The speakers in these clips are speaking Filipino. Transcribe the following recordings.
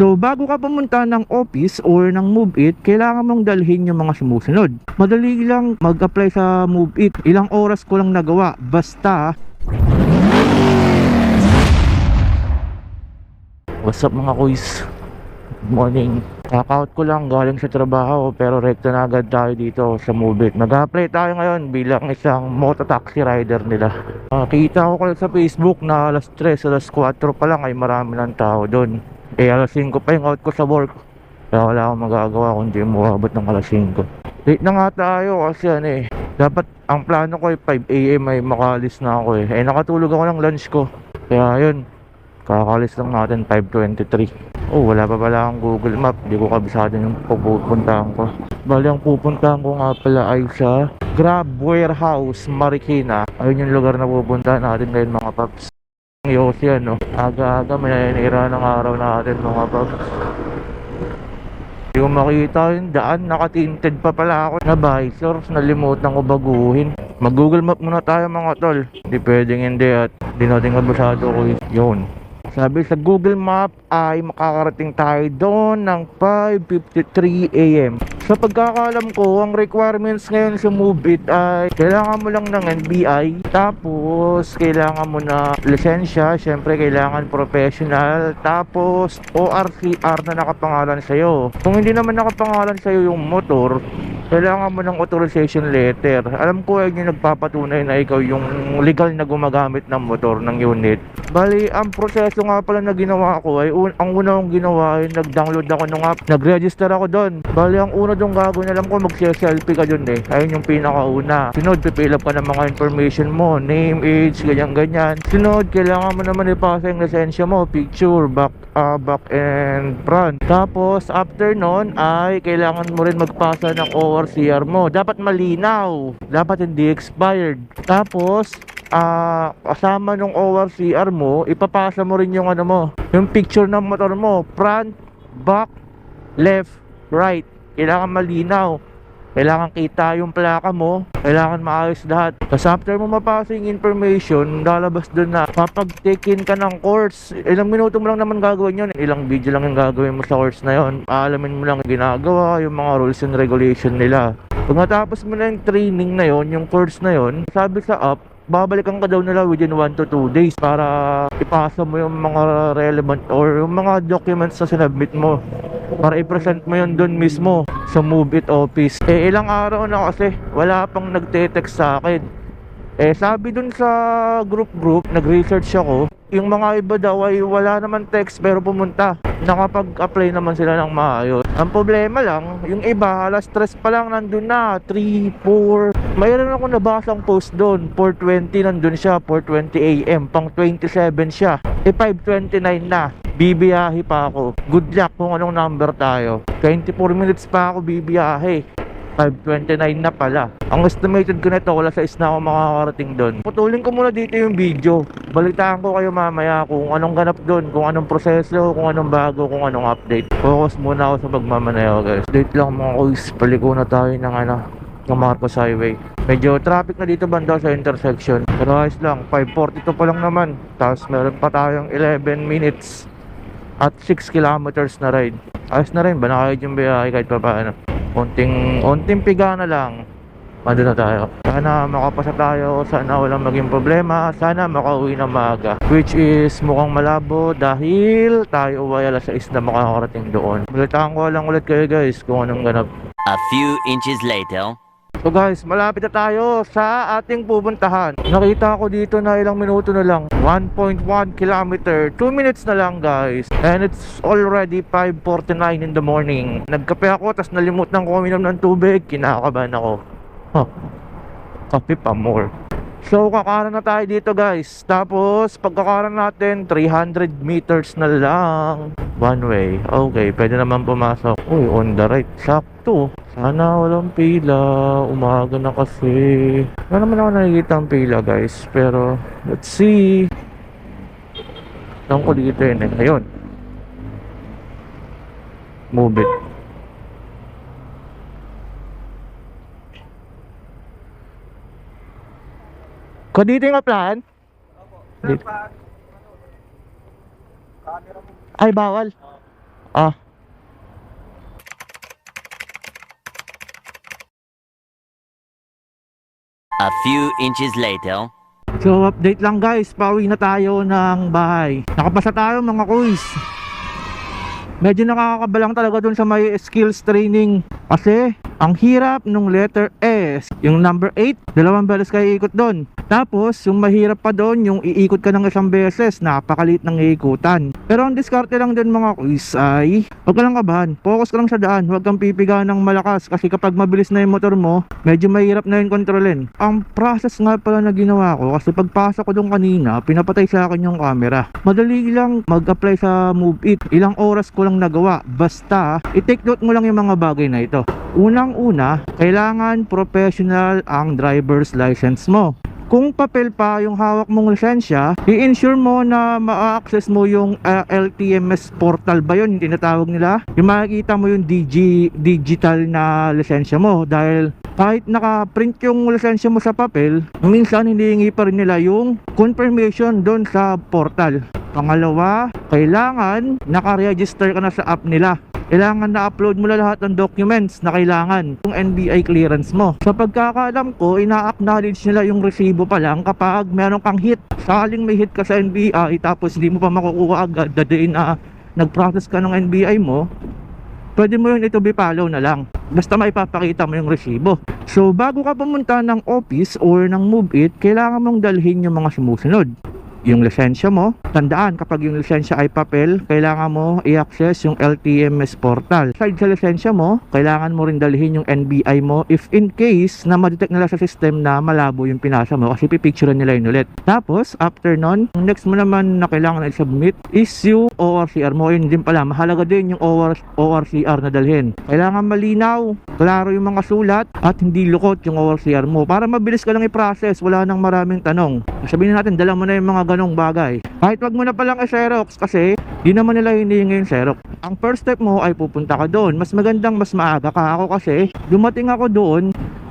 So, bago ka pumunta ng office or ng Move It, kailangan mong dalhin yung mga sumusunod. Madali lang mag-apply sa Move It. Ilang oras ko lang nagawa. Basta, What's up mga kuys? Morning. Kakaut ko lang galing sa trabaho pero rekta na agad tayo dito sa Move It. Nag-apply tayo ngayon bilang isang mototaxi rider nila. Ah, kita ko kayo sa Facebook na alas 3, alas 4 pa lang ay marami ng tao doon. Eh alas 5 pa yung out ko sa work. Kaya wala akong magagawa kundi umabot ng alas 5. Late na nga tayo kasi ano eh. Dapat ang plano ko ay 5am ay makalis na ako eh. Eh nakatulog ako ng lunch ko. Kaya yun, Kakalis lang natin 5.23 Oh wala pa pala akong Google Map Hindi ko kabisado yung pupuntahan ko Bali ang pupuntahan ko nga pala ay sa Grab Warehouse Marikina Ayun yung lugar na pupuntahan natin ngayon mga paps Ang Yossi ano? Aga-aga may naninira ng araw natin mga Hindi ko makita yung daan. Nakatinted pa pala ako. Na visors Nalimutan ko baguhin. Mag Google Map muna tayo mga tol. Hindi pwedeng hindi at Hindi natin kabisado ko yun. Sabi sa Google Map ay makakarating tayo doon ng 5.53 a.m. Sa pagkakalam ko, ang requirements ngayon sa Move ay kailangan mo lang ng NBI, tapos kailangan mo na lisensya, syempre kailangan professional, tapos ORCR na nakapangalan sa'yo. Kung hindi naman nakapangalan sa'yo yung motor, kailangan mo ng authorization letter. Alam ko ay yung nagpapatunay na ikaw yung legal na gumagamit ng motor ng unit. Bali, ang proseso nga pala na ginawa ko ay un- ang una kong ginawa ay nag-download ako ng app. Nag-register ako doon. Bali, ang una dong gagawin alam ko mag-selfie ka doon eh. Ayun yung pinakauna. Sunod, pipill up ka ng mga information mo. Name, age, ganyan-ganyan. Sunod, kailangan mo naman ipasa yung lisensya mo. Picture, back, ah, back and front. Tapos, after nun, ay kailangan mo rin magpasa ng ORCR mo. Dapat malinaw. Dapat hindi expired. Tapos, ah kasama nung ORCR mo, ipapasa mo rin yung ano mo, yung picture ng motor mo, front, back, left, right. Kailangan malinaw. Kailangan kita yung plaka mo. Kailangan maayos lahat. Tapos after mo mapasa yung information, lalabas doon na papag-take-in ka ng course. Ilang minuto mo lang naman gagawin yun. Ilang video lang yung gagawin mo sa course na yun. Aalamin mo lang ginagawa, yung mga rules and regulation nila. Pag natapos mo na yung training na yon, yung course na yon, sabi sa app, babalikan ka daw nila within 1 to 2 days para ipasa mo yung mga relevant or yung mga documents na sinabmit mo para i-present mo yun doon mismo sa Move It office. Eh ilang araw na kasi wala pang nagte-text sa akin. Eh sabi dun sa group group, nag-research ako, yung mga iba daw ay wala naman text pero pumunta. Nakapag-apply naman sila ng maayos. Ang problema lang, yung iba alas stress pa lang nandun na, 3, 4. Mayroon ako nabasang post doon, 4.20 nandun siya, 4.20 AM, pang 27 siya. Eh 5.29 na, bibiyahe pa ako. Good luck kung anong number tayo. 24 minutes pa ako bibiyahe. 5.29 na pala. Ang estimated ko nito, wala sa na ako makakarating doon. Putulin ko muna dito yung video. Balitaan ko kayo mamaya kung anong ganap doon, kung anong proseso, kung anong bago, kung anong update. Focus muna ako sa pagmamaneho guys. Date lang mga kuys, paliko na tayo ng ano, ng Marcos Highway. Medyo traffic na dito banda sa intersection. Pero ayos lang, 5.42 pa lang naman. Tapos meron pa tayong 11 minutes at 6 kilometers na ride. Ayos na rin, banakayod yung biyahe kahit pa paano. Konting, konting piga na lang. Mando na tayo. Sana makapasa tayo, sana walang maging problema, sana makauwi na maaga. Which is mukhang malabo dahil tayo ay alas 6 na makakarating doon. Balitaan ko lang ulit kayo guys kung anong ganap. A few inches later. So guys, malapit na tayo sa ating pupuntahan. Nakita ko dito na ilang minuto na lang. 1.1 kilometer. 2 minutes na lang guys. And it's already 5.49 in the morning. Nagkape ako, tapos nalimutan ko uminom ng tubig. Kinakabahan ako. Huh. Kape pa more. So kakaran na tayo dito guys. Tapos pagkakaran natin 300 meters na lang. One way. Okay, pwede naman pumasok. Uy, on the right. Sakto. Sana walang pila. Umaga na kasi. Wala naman ako nakikita ang pila guys. Pero let's see. Saan ko dito yun eh. Ayun. Move it. Ko dito yung plan? Dito. Ay, bawal. Ah, A few inches later. So update lang guys, pauwi na tayo ng bahay. Nakapasa tayo mga kuys. Medyo nakakabalang talaga dun sa may skills training kasi ang hirap nung letter S, yung number 8, dalawang beses kayo ikot doon. Tapos, yung mahirap pa doon, yung iikot ka ng isang beses, napakalit ng iikutan. Pero ang diskarte lang din mga kuys ay, huwag ka lang kabahan, focus ka lang sa daan, huwag kang pipiga ng malakas kasi kapag mabilis na yung motor mo, medyo mahirap na yung kontrolin. Ang process nga pala na ginawa ko, kasi pagpasok ko doon kanina, pinapatay sa akin yung camera. Madali lang mag-apply sa Move It. Ilang oras ko lang nagawa. Basta, i-take note mo lang yung mga bagay na ito. Unang-una, kailangan professional ang driver's license mo. Kung papel pa yung hawak mong lisensya, i-ensure mo na ma-access mo yung uh, LTMS portal ba yun, yung tinatawag nila? Yung makikita mo yung DG, digital na lisensya mo dahil kahit naka-print yung lisensya mo sa papel, minsan hindi pa rin nila yung confirmation doon sa portal. Pangalawa, kailangan naka-register ka na sa app nila kailangan na-upload mo na lahat ng documents na kailangan yung NBI clearance mo. Sa pagkakaalam ko, ina-acknowledge nila yung resibo pa lang kapag meron kang hit. Saling may hit ka sa NBI tapos hindi mo pa makukuha agad the day na nag-process ka ng NBI mo, pwede mo yun ito bipalaw na lang. Basta maipapakita mo yung resibo. So, bago ka pumunta ng office or ng Move It, kailangan mong dalhin yung mga sumusunod yung lisensya mo. Tandaan, kapag yung lisensya ay papel, kailangan mo i-access yung LTMS portal. Side sa lisensya mo, kailangan mo rin dalhin yung NBI mo if in case na ma-detect nila sa system na malabo yung pinasa mo kasi pipicturean nila yun ulit. Tapos, after nun, next mo naman na kailangan i-submit is yung ORCR mo. Yun din pala, mahalaga din yung OR, ORCR na dalhin. Kailangan malinaw, klaro yung mga sulat at hindi lukot yung ORCR mo para mabilis ka lang i-process, wala nang maraming tanong. Sabihin natin, dala mo na yung mga ganong bagay. Kahit wag mo na palang i-xerox kasi di naman nila hinihingi yung xerox. Ang first step mo ay pupunta ka doon. Mas magandang mas maaga ka ako kasi dumating ako doon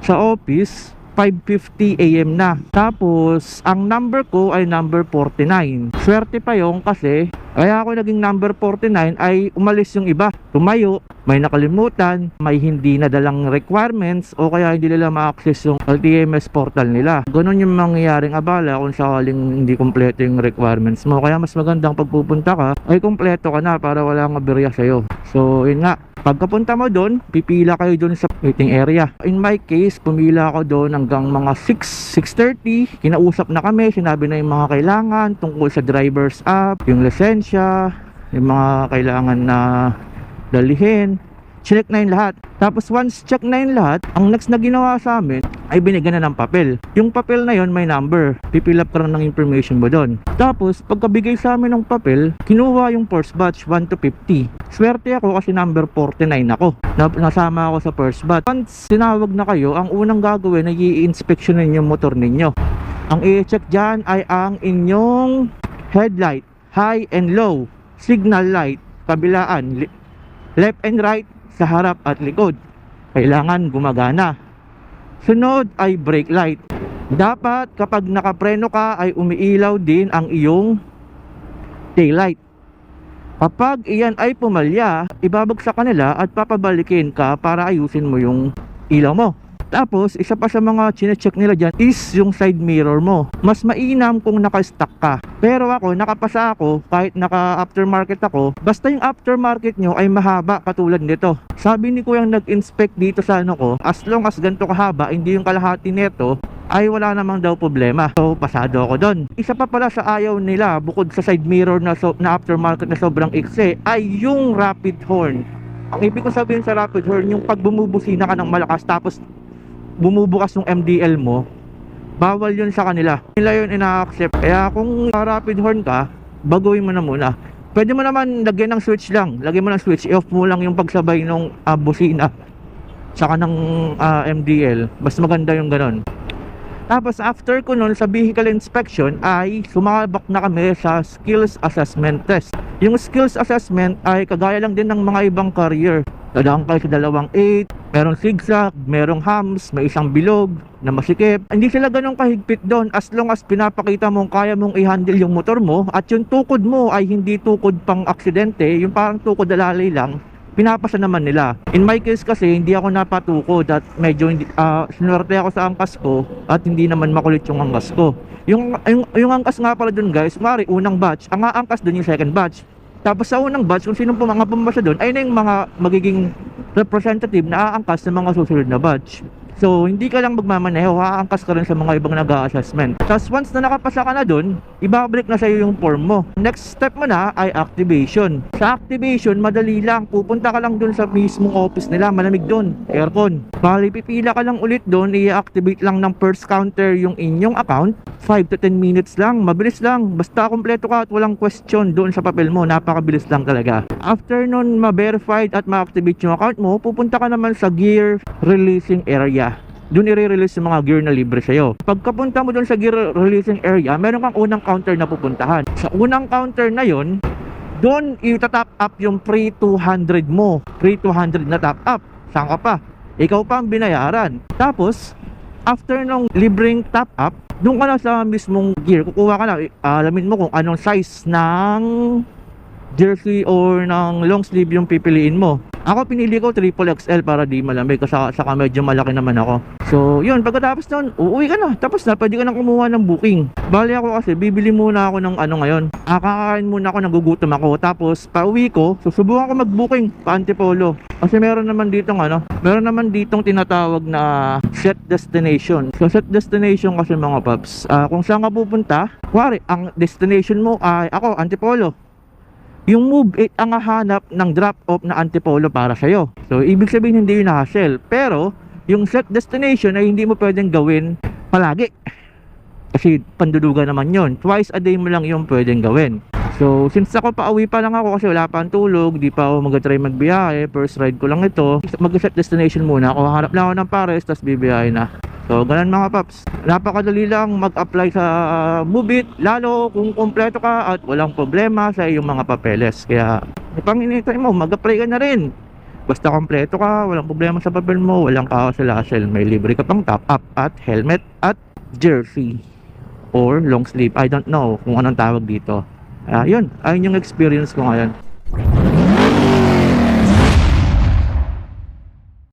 sa office 5.50 AM na. Tapos, ang number ko ay number 49. Swerte pa yung kasi, kaya ako naging number 49 ay umalis yung iba. Tumayo, may nakalimutan, may hindi nadalang requirements o kaya hindi nila ma-access yung LTMS portal nila. Ganon yung mangyayaring abala kung sakaling hindi kompleto yung requirements mo. Kaya mas magandang pagpupunta ka ay kompleto ka na para wala nga berya sa'yo. So, yun nga. Pagkapunta mo doon, pipila kayo doon sa waiting area. In my case, pumila ako doon hanggang mga 6, 6.30. Kinausap na kami, sinabi na yung mga kailangan tungkol sa driver's app, yung lisensya, yung mga kailangan na dalihin. Chinek na yung lahat. Tapos once check na yung lahat, ang next na ginawa sa amin ay binigyan na ng papel. Yung papel na yon may number. Pipil up ka lang ng information mo doon. Tapos pagkabigay sa amin ng papel, kinuha yung first batch 1 to 50. Swerte ako kasi number 49 ako. Na, nasama ako sa first batch. Once sinawag na kayo, ang unang gagawin ay i-inspectionin yung motor ninyo. Ang i-check dyan ay ang inyong headlight, high and low, signal light, kabilaan, left and right, sa harap at likod. Kailangan gumagana. Sunod ay brake light. Dapat kapag nakapreno ka ay umiilaw din ang iyong taillight. Kapag iyan ay pumalya, ibabagsak ka nila at papabalikin ka para ayusin mo yung ilaw mo. Tapos, isa pa sa mga chinecheck nila dyan is yung side mirror mo. Mas mainam kung naka-stock ka. Pero ako, nakapasa ako, kahit naka-aftermarket ako, basta yung aftermarket nyo ay mahaba katulad nito. Sabi ni kuyang nag-inspect dito sa ano ko, as long as ganito kahaba, hindi yung kalahati nito, ay wala namang daw problema. So, pasado ako doon. Isa pa pala sa ayaw nila, bukod sa side mirror na, so, na aftermarket na sobrang ikse, ay yung rapid horn. Ang ibig ko sabihin sa rapid horn, yung pag bumubusina ka ng malakas tapos bumubukas yung MDL mo, bawal yun sa kanila. Nila yun ina-accept. Kaya kung rapid horn ka, baguhin mo na muna. Pwede mo naman lagyan ng switch lang. Lagyan mo ng switch, i-off mo lang yung pagsabay ng uh, busina. Saka ng uh, MDL. Mas maganda yung ganon. Tapos after ko nun sa vehicle inspection ay sumabak na kami sa skills assessment test. Yung skills assessment ay kagaya lang din ng mga ibang career. Dadaan kayo sa dalawang 8, merong zigzag, merong hams, may isang bilog na masikip. Hindi sila ganun kahigpit doon as long as pinapakita mong kaya mong i-handle yung motor mo at yung tukod mo ay hindi tukod pang aksidente, yung parang tukod alalay lang, pinapasa naman nila. In my case kasi, hindi ako napatukod at medyo hindi, ah, sinwerte ako sa angkas ko at hindi naman makulit yung angkas ko. Yung, yung, yung angkas nga pala dun guys, mari unang batch, ang angkas dun yung second batch. Tapos sa unang batch, kung sino po mga pumasa doon, ay na yung mga magiging representative na aangkas sa mga susunod na batch. So, hindi ka lang magmamaneho, haangkas ka rin sa mga ibang nag-assessment. Tapos once na nakapasa ka na doon, ibabalik na sa'yo yung form mo. Next step mo na ay activation. Sa activation, madali lang. Pupunta ka lang doon sa mismong office nila, malamig doon, aircon. Bali, ka lang ulit doon, i-activate lang ng first counter yung inyong account. 5 to 10 minutes lang, mabilis lang. Basta kompleto ka at walang question doon sa papel mo, napakabilis lang talaga. After nun, ma-verified at ma-activate yung account mo, pupunta ka naman sa gear releasing area. Doon i-release yung mga gear na libre sa'yo. Pagkapunta mo doon sa gear releasing area, meron kang unang counter na pupuntahan. Sa unang counter na yon, doon i-top up yung pre 200 mo. Pre 200 na top up. Saan ka pa? Ikaw pa ang binayaran. Tapos, after nung libreng top up, doon ka na sa mismong gear. Kukuha ka na, alamin mo kung anong size ng jersey or ng long sleeve yung pipiliin mo. Ako pinili ko triple XL para di malamig kasi saka medyo malaki naman ako. So, yun, pagkatapos nun, uuwi ka na. Tapos na, pwede ka na kumuha ng booking. Bali ako kasi, bibili muna ako ng ano ngayon. Ah, kakain muna ako, nagugutom ako. Tapos, pauwi ko, susubukan ko mag-booking pa Antipolo. Kasi meron naman ditong ano, meron naman ditong tinatawag na set destination. So, set destination kasi mga paps, ah, kung saan ka pupunta, kuwari, ang destination mo ay, ako, Antipolo. Yung move 8 ang hahanap ng drop-off na antipolo para sa'yo. So, ibig sabihin hindi yun hassle. Pero, yung set destination ay hindi mo pwedeng gawin palagi. Kasi panduduga naman yon Twice a day mo lang yung pwedeng gawin. So, since ako pa uwi pa lang ako kasi wala pa ang tulog, di pa ako mag-try magbiyahe, first ride ko lang ito, mag-set destination muna ako, hanap lang ako ng pares, tapos bibiyahe na. So, ganun mga paps. Napakadali lang mag-apply sa uh, Mubit, lalo kung kompleto ka at walang problema sa iyong mga papeles. Kaya, pang initay mo, mag-apply ka na rin. Basta kompleto ka, walang problema sa papel mo, walang kahassle-hassle. May libre ka pang top up at helmet at jersey or long sleeve. I don't know kung anong tawag dito. Uh, yun, ang inyong experience ko ngayon.